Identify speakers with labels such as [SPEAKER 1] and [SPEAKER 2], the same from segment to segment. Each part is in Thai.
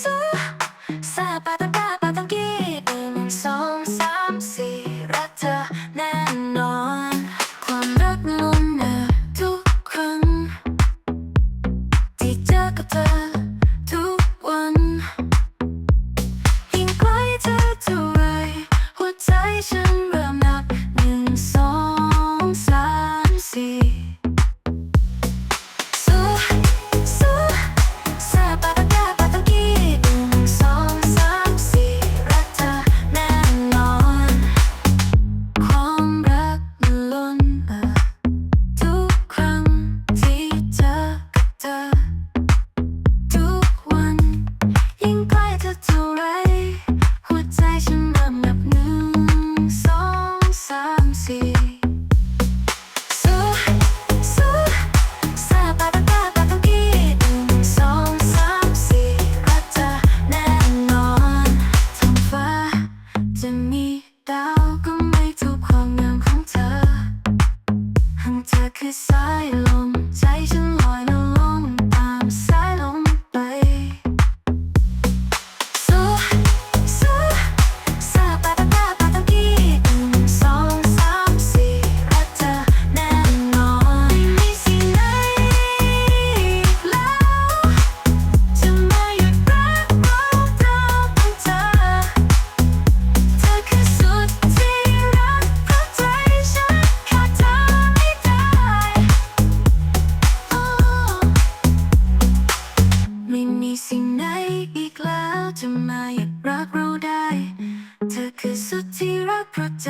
[SPEAKER 1] ซื้อซาปาตาปาตังกี้หนึ่งสองสามสี่รักเนอน ความรักล้นเนอทุกครั้งที่เจอกับเธอ จะมาอยากรักเราได้ เธอคือสุดที่รักเพราะใจ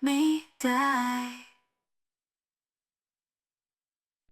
[SPEAKER 1] me die.